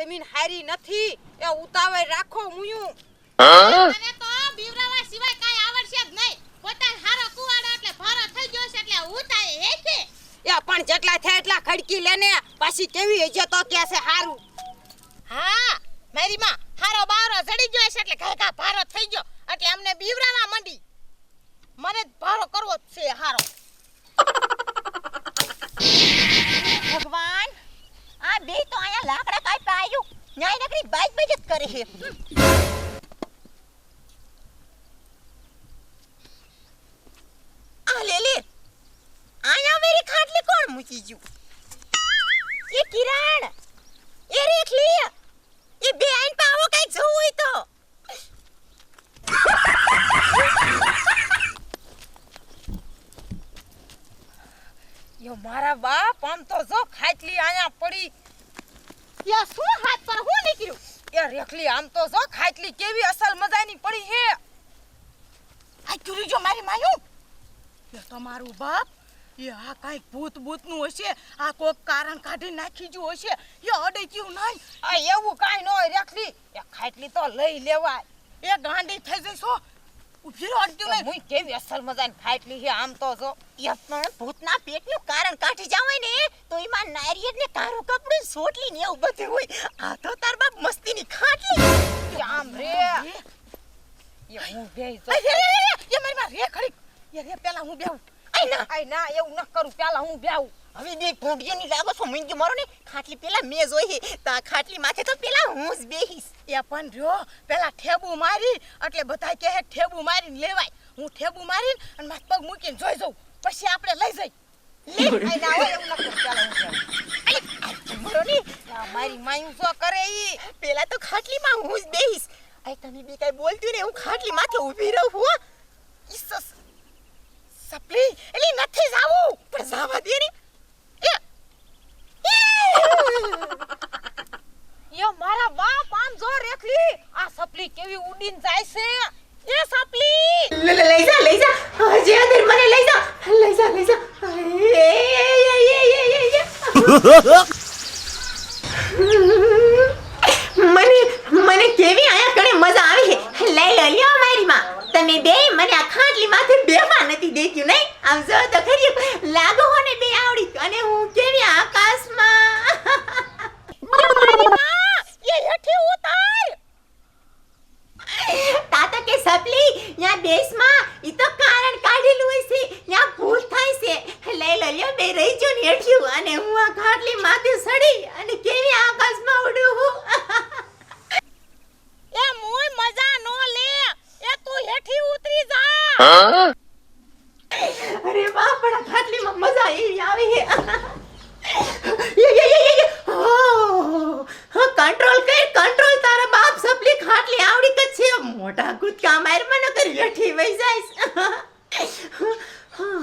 જમીન હારી નથી. એ ઉતાવળ રાખો મુયું. મને તો બીવરાવા સિવાય કાઈ આવડશે જ નહીં. પોતાને હારો કુવાડો એટલે ભારો થઈ ગયો છે એટલે ઉતાય હે કે એ પણ જેટલા થાય એટલા ખડકી લેને પાછી કેવી હજે તો કે છે હારું. હા મારી માં હારો બારો જડી ગયો છે એટલે ઘેકા ભારો થઈ ગયો. એટલે અમને બીવરાવા મંડી. મને જ ભારો કરવો જ છે હારો. આ બે તો અહીંયા લાકડા કાઈ પાયું. ન્યાય નકરી બાઈક બજત કરે છે. આ લે લે. મેરી ખાટલી કોણ મૂકી ગયું? એ કિરણ. એ રેખલી એ બે આઈન પાવો કઈ જવું હોય તો યો મારા બાપ આમ તો જો ખાટલી આયા પડી યા શું હાથ પર હું નીકળ્યું? એ રેખલી આમ તો જો ખાટલી કેવી અસલ મજાની પડી હે આ ચુરી જો મારી માયું એ તમારું બાપ. એ આ કાંઈક ભૂત ભૂતનું હશે. આ કોક કારણ કાઢી નાખી જો હશે. એ અડે કયું નહીં. આ એવું કાંઈ ન હોય રેખલી. એ ખાટલી તો લઈ લેવાય. એ ગાંડી થઈ જઈશો ઊભી નહીં. હું કેવી અસલ મજાની ખાટલી છે આમ તો જો. એ પણ ભૂતના પેટનું કારણ કાઢી જાવ ને તો એમાં નારિયેળ ને કારું કપડું સોટલી ને એવું બધું હોય. આ તો તાર બાપ મસ્તીની ખાટલી આમ રે. એ હું બે જો એ મારી માં રે ખડી. એ રે પેલા હું બેહું. આઈ ના. આઈ ના એવું ન કરું. પેલા હું બેહું. હવે બે ભોંડિયાની લાગો છો મૂંગી મારો ને? ખાટલી પેલા મેં જોઈ તો ખાટલી માથે તો પેલા હું જ બેહીશ. એ પણ રહ્યો પેલા ઠેબુ મારી એટલે બધા કહે કે ઠેબુ મારીને લેવાય. હું ઠેબુ મારીને અને માથ પગ મૂકીને જોઈ જઉં. પછી આપણે લઈ જઈ. લે આય ના હોય એવું ન કરું. હું મારો ને. આ મારી માયું શું કરે ઈ. પેલા તો ખાટલીમાં હું જ બેહીશ. આઈ તમે બે કાઈ બોલતી ને હું ખાટલી માથે ઊભી રહું હો. ઈસસ. સપલી એલી નથી જાવું. પણ જાવા દે ને. યો મારા બાપ આમ જો રેખલી આ સપલી કેવી ઉડીન જાય છે? એ સપલી! લઈ જા લઈ જા. હજી અંદર મને લઈ જા. લઈ જા લઈ જા. એ, એ, એ, એ. મને મને કેવી આયા કણે મજા આવી લઈ લો લ્યો મારી માં તમે બે મને આ ખાટલી માથે બેવા નથી દેખ્યું નહીં? આમ જો તો ખરી. લાગો હો ને બે આવડી. અને હું કેવી આકાશમાં એ હેઠી ઉતાર તાતા કે સપલી યા દેશમાં ઈ તો કારણ કાઢેલું હોય છે. ન્યા ભૂલ થાય છે. લઈ લો લ્યો બે રહી જો ને હેઠ્યું. અને હું આ ખાટલી માથે સડી અને કેવી આકાશમાં ઉડું હું. એ મોય મજા નો લે. એ તું હેઠી ઉતરી જા અરે વાહ પણ આ ખાટલીમાં મજા એવી આવે છે યે યે યે યે કંટ્રોલ કર કંટ્રોલ તારા બાપ સપલી ખાટલી આવડી કે છે મોટા કૂદકા માર મને કરી હેઠી વઈ જાઈશ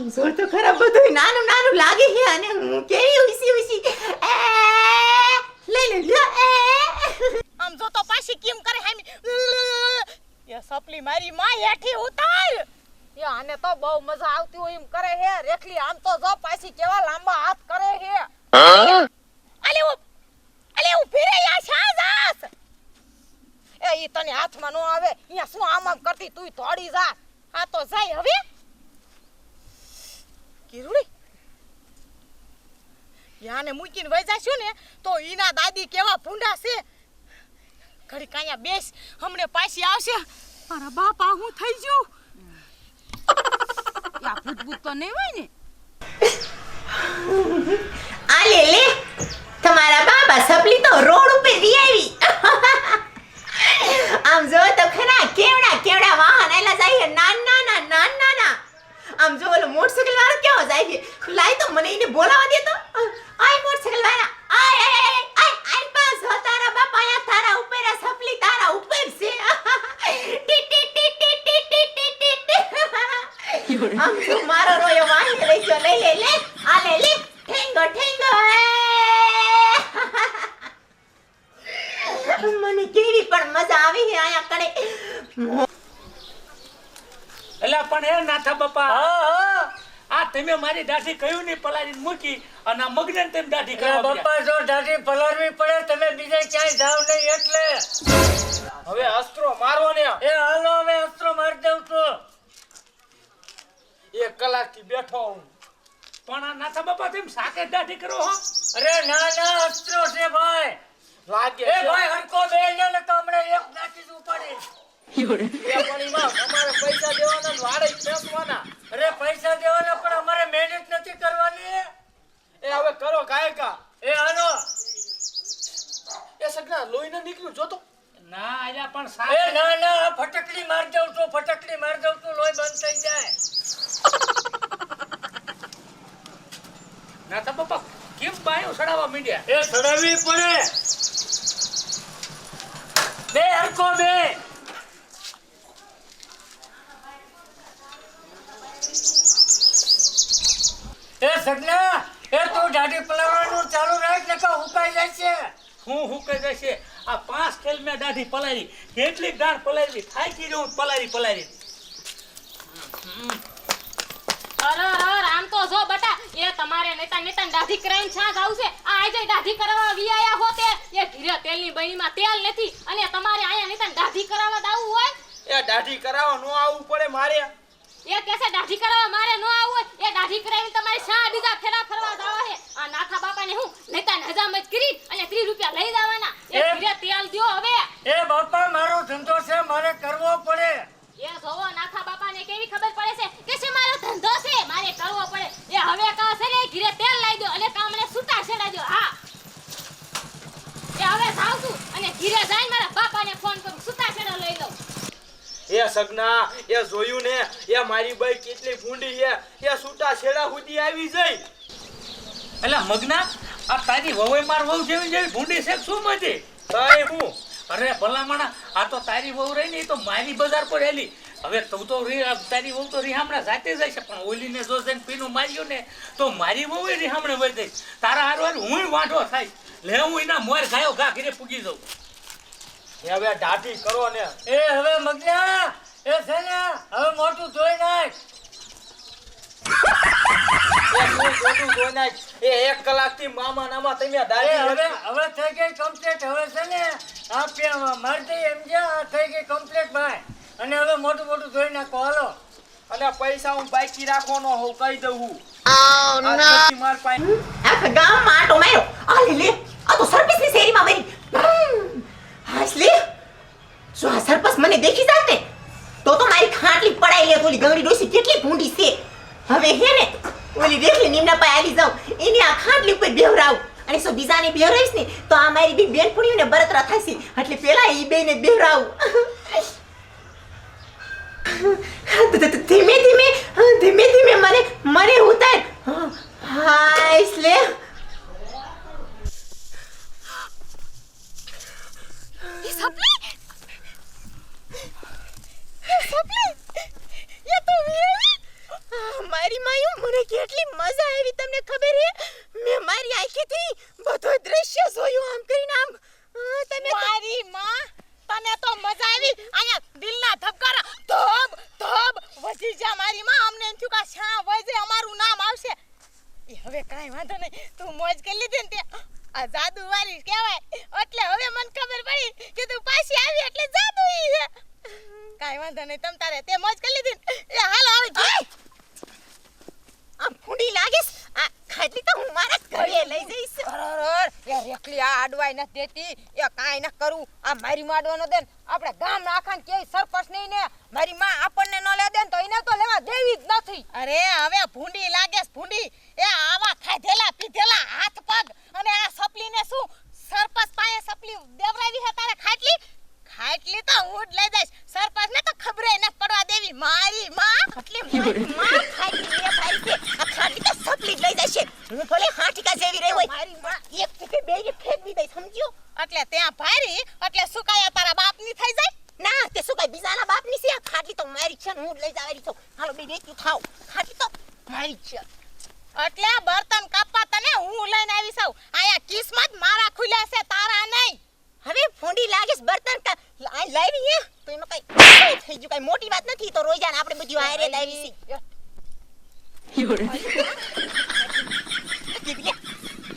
આમ જોર તો ખરાબ બધું નાનું નાનું લાગે છે અને હું કેવી ઉસી ઉસી. એ લઈ લે લ્યો એ. આમ જો તો પાછી કેમ કરે હામી? એ સપલી મારી માં હેઠી ઉતાર. એ આને તો બહુ મજા આવતી હોય એમ કરે હે રેખલી આમ તો જો પાછી કેવા લાંબા હાથ કરે હે? અલે ઓ અલે ઊભી રે યા શાજાસ એ ઈ તને હાથમાં નો આવે. અહીંયા શું આમ આમ કરતી? તું તોડી જા. આ તો જાય હવે. કિરુડી યાને મૂકીને વઈ જાશું ને તો ઈના દાદી કેવા ભૂંડા છે. ઘડી કાયા બેસ હમણે પાછી આવશે. મારા બાપા હું થઈ ગયું યા ભૂત તો નહીં હોય ને? આ લે લે તમારા બાબા સપલી તો રોડ ઉપર રી આવી આમ જો તો ખરા કેવડા કેવડા વાહન એલા જાય નાના નાના નાના નાના આમ જો ઓલો મોટરસાઇકલ વાળો કેવો જાય છે? લાય તો મને એને બોલાવા દે તો. આય મોટરસાઇકલ વાળા. આય આય આય આય આય બસ. હો, તારા બાપા આયા, તારા ઉપર સપલી તારા ઉપર છે. ટી ટી ટી ટી ટી ટી ટી ટી આમ જો મારો રોયો વાહી લઈ ગયો લઈ લે લે. આ લે લે. ઠેંગો ઠેંગો. મને કેવી પણ મજા આવી છે આયા કણે. એટલે પણ એ નાથા બાપા. આ તમે મારી દાઢી કયું નહીં પલાળીને મૂકી અને આ મગને તમે દાઢી એ કરવા બાપા જો દાઢી પલાળવી પડે તમે બીજે ક્યાંય જાવ નહીં એટલે. હવે અસ્ત્રો મારો ને એ હાલો હવે અસ્ત્રો મારી દઉં છું. એક કલાકથી બેઠો હું. પણ આ નાથા બાપા તેમ સાકે દાઢી કરો હો. અરે ના ના અસ્ત્રો છે ભાઈ. લાગે એ ભાઈ હરકો બે ને તો હમણાં એક નાખી દઉં પડે અમારે પૈસા દેવાના વાડે ખેંચવાના અરે પૈસા દેવાના પણ અમારે મહેનત નથી કરવાની. એ હવે કરો કાયકા એ આનો એ સગના લોહી ના નીકળ્યું જોતો ના આયા પણ એ ના ના ફટકડી માર દઉં તો ફટકડી માર દઉં તો લોહી બંધ થઈ જાય. ના તો બાપા કેમ બાયો સડાવવા મીડિયા? એ ચડાવવી પડે. બે હરકો બે. એ સગના એ તું દાઢી પલાવવાનું ચાલુ રાખ ને કે હુકાઈ જાય છે હું હું કહી જશે આ પાંચ ખેલ મેં દાઢી પલાવી કેટલી દાઢ પલાળી થાકી જવું પલાવી પલાવી અરે અરે આમ તો જો બટા એ તમારે નેતા નેતા દાઢી કરાવીને છાં જાવ છે આ આજે દાઢી કરાવવા વિયાયા હોતે એ ઘીરે તેલની બણીમાં તેલ નથી. અને તમારે આયા નેતા દાઢી કરાવવા દાવું હોય? એ દાઢી કરાવવા નો આવવું પડે મારે. એ કેસે દાઢી કરાવવા મારે નો આવું હોય દાઢી કરાવીને તમારે શા બીજા ફેરા ફરવા જાવા હે. આ નાથા બાપાને હું નેતા હજામત કરી અને 30 રૂપિયા લઈ જવાના. એ ઘીરે તેલ દ્યો હવે. એ બાપા મારો ધંધો છે મારે કરવો પડે. એ જોવો નાથા બાપાને કેવી ખબર પડે છે? કે છે મારો ધંધો છે મારે કરવો પડે. એ હવે કા છે ને ઘીરે તેલ લાવી દો અને કા મને છૂટા છેડાજો હા. એ હવે જાઉં છું અને ઘીરે જઈને મારા બાપાને ફોન કરું છૂટા છેડો લઈ લઉં એ સગના એ જોયું ને? એ મારી બાઈ કેટલી ભૂંડી છે. એ છૂટા છેડા સુધી આવી જઈ. એટલે મગના આ તારી વવે માર વહુ જેવી જેવી ભૂંડી છે શું મજે? તઈ હું? અરે ભલામણા આ તો તારી વહુ રહી ને એ તો મારી બજાર પર હેલી. હવે તું તો રી- તારી વહુ તો રિહામણા જાતે જાય છે પણ ઓલીને જો જઈને પીનું માર્યું ને તો મારી વહુ રીહામણે વહી જાય તારા હારું હારું હું વાંઢો થાય. લે હું એના મોર ગાયો ઘા ઘીરે પૂગી જાઉં. એ હવે દાઢી કરો ને. એ હવે મગના એ છે ને હવે મોટું જોઈ નાખ. એ એક કલાકથી મામા નામા તમે એ હવે હવે થઈ ગઈ કમ્પ્લીટ હવે છે ને આ પે- એમ છે આ થઈ ગઈ કમ્પ્લીટ ભાઈ. અને હવે મોટું મોટું ધોઈ નાખો હાલો. અને પૈસા હું બાકી રાખવાનો હોઉં કહી દઉં હું. આ નથી માર પાસે આખા ગામમાં આટો માર્યો. આ લે લે. આ તો સરપસની શેરીમાં વળી હાસ જો આ સરપસ મને દેખી જાત ને તો તો મારી ખાટલી પડાઈ લે ઓલી ગંગડી ડોસી કેટલી ભૂંડી છે. હવે હે ને ઓલી દેખલી નિમના પાસે આવી જાઉં. એની આ ખાટલી ઉપર બેવરાવ અને જો બીજાને બેવરાઈશ ને તો આ મારી બી પુણીઓને બરતરા થશે એટલે પેલા ઈ બેને બેવરાવ ધીમે ધીમે ધીમે ધીમે મને મને ઉતાર. હાય લે. સપલી! સપલી! યે તો આ, મારી માયું, મને કેટલી મજા આવી તમને ખબર હે? મે મારી આંખેથી બધો દ્રશ્ય જોયું આમ કરીને આમ. તમે મારી માં, તને તો મજા આવી. અહીંયા દિલના ધબકારા, ધબ ધબ, વધી જા મારી માં. અમને એમ થયું કે શા વજે અમારું નામ આવશે. એ હવે કાંઈ વાંધો નહીં. તું મોજ કરી લીધી ને તે. આ જાદુ વાળી કહેવાય. એટલે હવે મને ખબર પડી કે તું પાછી આવી, એટલે જાદુ ઈ છે. કાંઈ વાંધો નહીં, તમ તારે તે મોજ કરી લીધી ને એ હાલો હવે જોઈ આમ ફૂંડી લાગીશ આ ખાટલી તો હું મારા ઘરે લઈ જઈશ અરર એ આ નથી દેતી. એ કાંઈ ન કરું. આ મારી માડવાનો દે આપણે ગામ આખાને કેવી સરપંચ નહીં ને. મારી માં આપણને ન લે દે તો એને તો લેવા દેવી જ નથી. અરે હવે ભૂંડી લાગે ભૂંડી. એ આવા ખાધેલા પીધેલા હાથ પગ અને આ સપલીને શું? સરપંચ પાસે સપલી દેવરાવી હે તારે ખાટલી? ખાટલી તો હું જ લઈ જઈશ. સરપંચ ને તો ખબર ન પડવા દેવી. મારી માં? ખાટલી મારી માં ખાટલી લે ભાઈ છે આ ખાટલી તો સપલી જ લઈ જશે હું ભલે હાટીકા જેવી રહી હોય મારી માં એક ટીપે બેયને ફેંકવી દઈશ એટલે ત્યાં ભારી એટલે સુકાયા તારા બાપની થઈ જાય ના તે સુકાય બીજાના બાપની છે આ ખાટલી તો મારી છે હું લઈ જવાની છું હાલો બે રેતી થાવ ખાટલી તો મારી છે એટલે બર્તન કાપવા તને હું લઈને આવી છું આયા કિસ્મત મારા ખુલ્યા છે તારા નહીં હવે ફૂંડી લાગીશ બર્તન કા આ લાવી હે તો એમાં કઈ થઈ ગયું કઈ મોટી વાત નથી તો રોઈ જાને આપણે બધી આયરે લાવી છે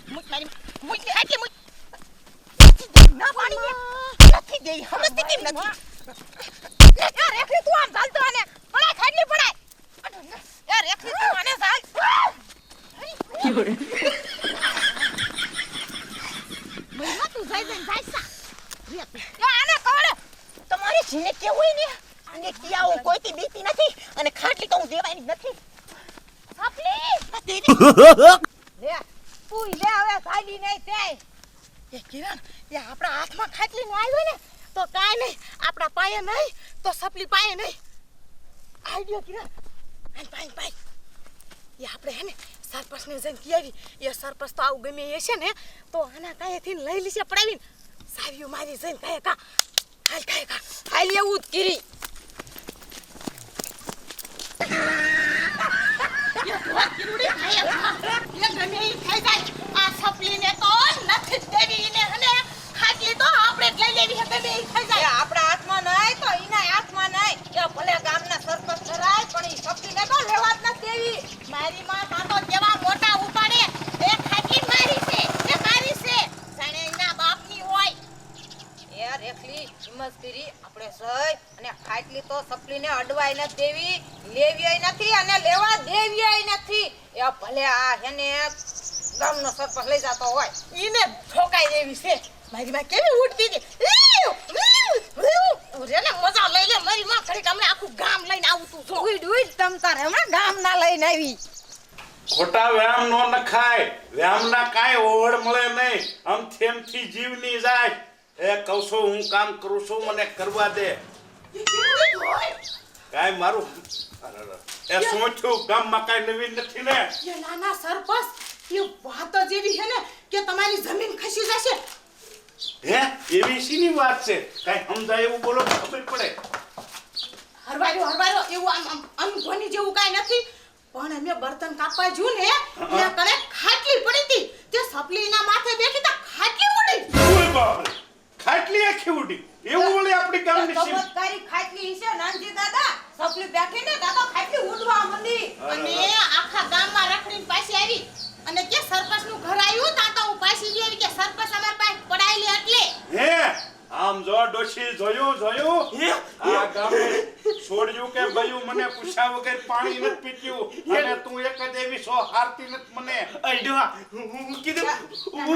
મુઈ મારી મુઈ લે આટલી દે ના દે નથી દે સમજતી કેમ નથી યાર રેખલી તું આમ ચાલતો આને પડાય ખાટલી પડાય યાર રેખલી તું આને ચાલ મહિમા તું જઈ જઈને જાય સા આને કવડે તમારે જેને કેવું ને આને કિયા હું કોઈથી બીતી નથી અને ખાટલી તો હું દેવાની નથી સાપલી લે તું લે હવે ખાલી નહીં તે એ કિરણ, એ આપણા હાથમાં ખાટલી નું આવ્યું ને, તો કાંઈ નહીં, આપણા પાયે નહીં, તો સપલી પાયે નહીં. આઈડિયો કિરણ. આઈ પાઈ પાઈ એ આપણે હે ને જઈને કહેવી એ સરપંચ તો આવું ગમે એ છે ને, તો આના કાંઈથી લઈ લીશે પડાવીને. સાવીઓ મારી જઈને કાંઈ કા, હાલ કાંઈ કા. હાલ એવું જ કીરી. એ કિરુડી. એ ગમે ઈ થઈ જાય. આ સપલીને તો નથી દેવી એને હને? ખાટલી તો આપણે જ લઈ લેવી છે ગમે થઈ જાય. આપણા હાથમાં નહીં તો એના હાથમાં નહીં. એ ભલે ગામના સરપંચ કરાય પણ ઈ શક્તિને તો લેવા જ નથી દેવી. મારી માં કાં તો કેવા મોટા ઉપાડે એ ખાટલી મારી છે એ મારી છે. જાણે એના બાપની હોય. એ રેખલી હિંમત કરી આપણે સહી અને ખાટલી તો સપલીને અડવાય નથી દેવી. લેવી નથી અને લેવા દેવી નથી. એ ભલે આ હેને ગામનો સરપંચ લઈ જતો હોય એને ઠોકાઈ દેવી છે. મારી માં કેવી ઉડતી હતી. ને મજા લઈ લે મારી માં ખરી હમણાં આખું ગામ લઈને આવું તું જો. ઉઈડ ઉઈડ તમ તારે હમણાં ગામ ના લઈને આવી. ખોટા વ્યામ નો નખાય. વ્યામ ના કાંઈ ઓવડ મળે નહીં. આમ થેમથી જીવની જાય. એ કહું છું હું કામ કરું છું મને કરવા દે. કાંઈ મારું અરે, અરે. એ શું થયું ગામમાં કાંઈ નવીન નથી ને? એ નાના સરપંચ એ વાત જ એવી છે ને કે તમારી જમીન ખસી જશે. હે એવી શીની વાત છે? કાંઈ સમજાય એવું બોલો ખબર પડે. હરવાયો હરવાયો એવું આમ આમ અનુભવની જેવું કાઈ નથી. પણ અમે બર્તન કાપવા જ્યું ને ત્યાં કણે ખાટલી પડી હતી. તે સપલીના માથે બેઠી તા ખાટલી ઉડી. ઓય બાપ ખાટલી આખી ઉડી. એવું બોલે આપણી ગામની ચમત્કારી ખાટલી છે નાનજી દાદા. સપલી બેઠી ને દાદા ખાટલી ઉડવા મંડી. અને આખા ગામમાં રખડીને પાછી આવી. અને કે સરપંચનું ઘર આવ્યું તા તો હું પાછી કે સરપંચ અમાર પાસે પડાયેલી એટલે. હે આમ જો ડોશી જોયું જોયું? આ ગામે છોડ્યું કે ભયું મને પૂછ્યા વગર પાણી નથી પીટ્યું અને તું એક જ એવી સો હારતી નથી મને. અડવા હું કીધું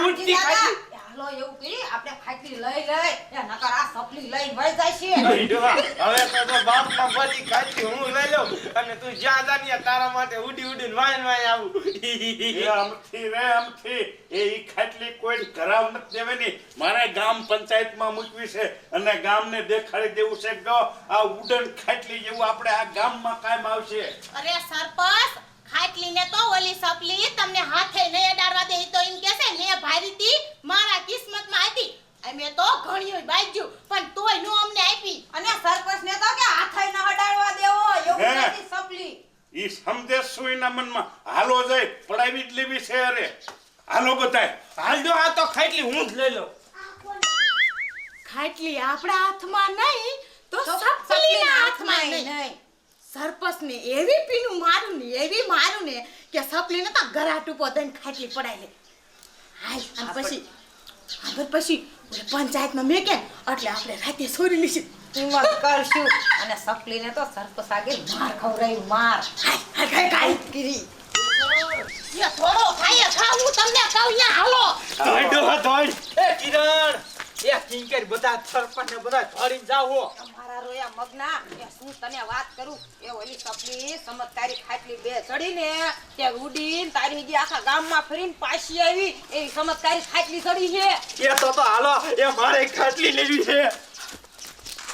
ઉડતી દાદા, ખાટલી એવું કરી આપણે ખાટલી લઈ લઈ એ નકર આ સપલી લઈ વઈ જાય છે. હવે તો તો બાપમાં બધી ખાટલી હું લઈ લઉં અને તું જ્યાં જાની તારા માટે ઉડી ઉડીને વાય વાય આવું. એ આમથી રે આમથી એ ઈ ખાટલી કોઈ કરાવ નથી દેવાની. મારે ગામ પંચાયતમાં મૂકવી છે અને ગામને દેખાડી દેવું છે. કે જો આ ઉડન ખાટલી જેવું આપણે આ ગામમાં કાયમ આવશે. અરે સરપંચ ખાટલી ને તો ઓલી સપલી તમને હાથે નહીં અડાડવા દે તો એમ કહેશે મેં ભારી હતી મારા કિસ્મતમાં હતી અમે તો ઘણીઓ બાજ્યું પણ તોય નો અમને આપી. અને સરપંચ ને તો કે હાથે ન હડાડવા દેવો એવું નથી સપલી. ઈ સમજે સુઈના મનમાં હાલો જાય પડાવી જ લેવી છે અરે. હાલો બધાય. હાલ જો આ તો ખાટલી હું જ લઈ લઉં. ખાટલી આપણા હાથમાં નહીં તો સપલીના હાથમાં નહીં. નહીં સરપંચ ને એવી પીનું મારું ને એવી મારું ને કે સપલી ને તો ગરાટ ઉપર દઈને ખાટલી પડાઈ લે. હાલ આમ પછી આગળ પછી પંચાયતમાં મેં કે એટલે આપણે રાતે સોરી લઈશું હિંમત કરશું. અને સપલીને તો સરપસ આગે માર ખવડાવ્યું માર. હાય હાલ હાય હાય કરી થોડો ખાઈએ ખા હું તમને કહું યા હાલો. ધોઈ ધોઈ. એ કિરણ એ કિંકર બધા સરપંચ ને બધા ધોડીને જાવ રોયા મગના. એ શું તને વાત કરું? એ ઓલી સપલી ચમત્કારી ખાટલી બે ચડીને, તે ઉડીને તારી હજી આખા ગામમાં ફરીને પાછી આવી. એવી ચમત્કારી ખાટલી ચડી છે. એ તો હાલો, એ મારે ખાટલી લેવી છે.